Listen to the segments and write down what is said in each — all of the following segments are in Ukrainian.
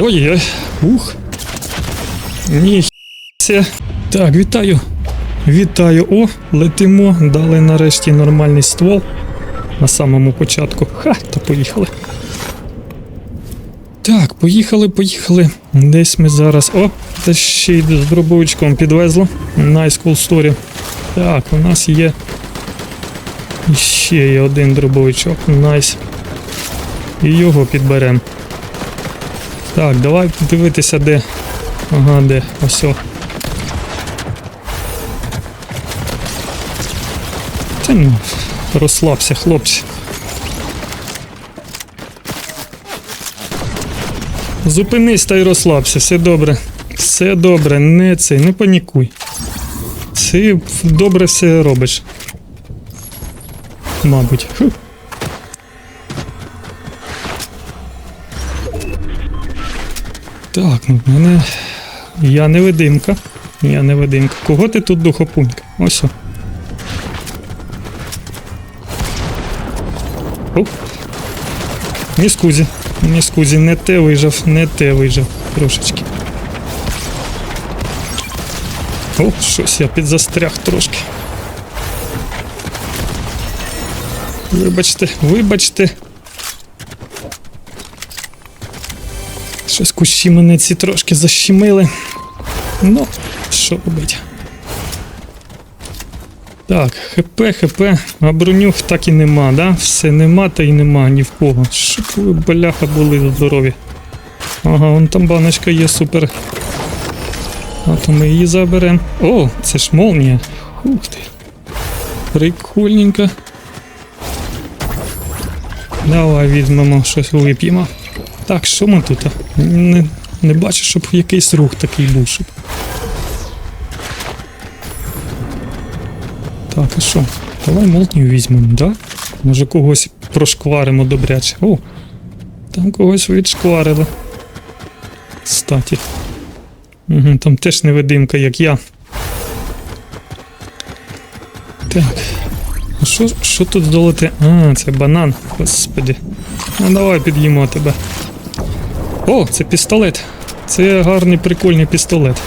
Ой-ой, ух. Ні. Це. Так, вітаю. Вітаю. О, летимо. Дали нарешті нормальний ствол. На самому початку. Ха, та поїхали. Так, поїхали, поїхали. Десь ми зараз. О, та ще й з дробовичком підвезло. Nice cool story. Так, у нас є. Ще є один дробовичок. Найс. І його підберемо. Так, давай дивитися, де. Ага, де. Ось. Та ну, розслабся, хлопці. Зупинись та й розслабся, все добре. Все добре, не цей, не панікуй. Ти добре все робиш. Мабуть. Так, ну в мене. Я невидимка. Я невидимка. Кого ти тут духопунька? Ось. о. Оп. Міскузі. Міскузі, не те вижав, не те вижав. Трошечки. О, щось я підзастряг трошки. Вибачте, вибачте. Щось кущі мене ці трошки защемили. Ну, що робить? Так, ХП, ХП, а бронюх так і нема, да? Все нема та й нема ні в кого. Щоб ви, бляха, були здорові. Ага, вон там баночка є, супер. А то ми її заберемо. О, це ж молнія. Ух ти. Прикольненько. Давай візьмемо щось вип'ємо. Так, що ми тут? Не, не бачу, щоб якийсь рух такий був. Щоб... Так, а що? Давай молнію візьмемо, да? Може когось прошкваримо добряче. О! Там когось відшкварили. Статі. Угу, там теж невидимка, як я. Так. А що, що тут золоте? А, це банан. Господи. Ну давай під'їмо тебе. О, це пістолет. Це гарний прикольний пістолет.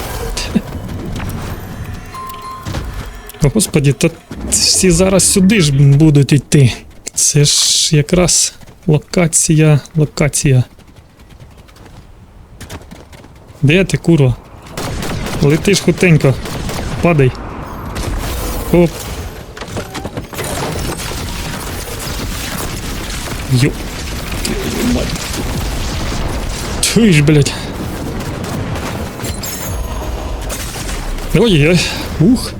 О, Господі, та всі зараз сюди ж будуть йти. Це ж якраз локація, локація. Де ти, курва? Летиш хутенько. Падай. Оп. Йо. Ж, блядь. Ой-ой-ой. Ух.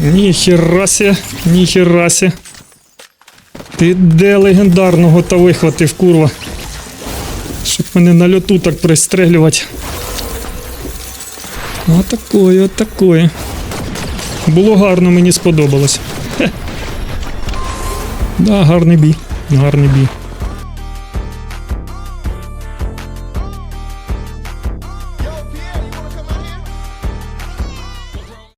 Ніхерасі, ніхерасі. Ти де легендарного та вихватив, курва. Щоб мене на льоту так пристрелювати. Отакої, отакої. Було гарно, мені сподобалось. Хе. Да, гарний бій. Гарний бій.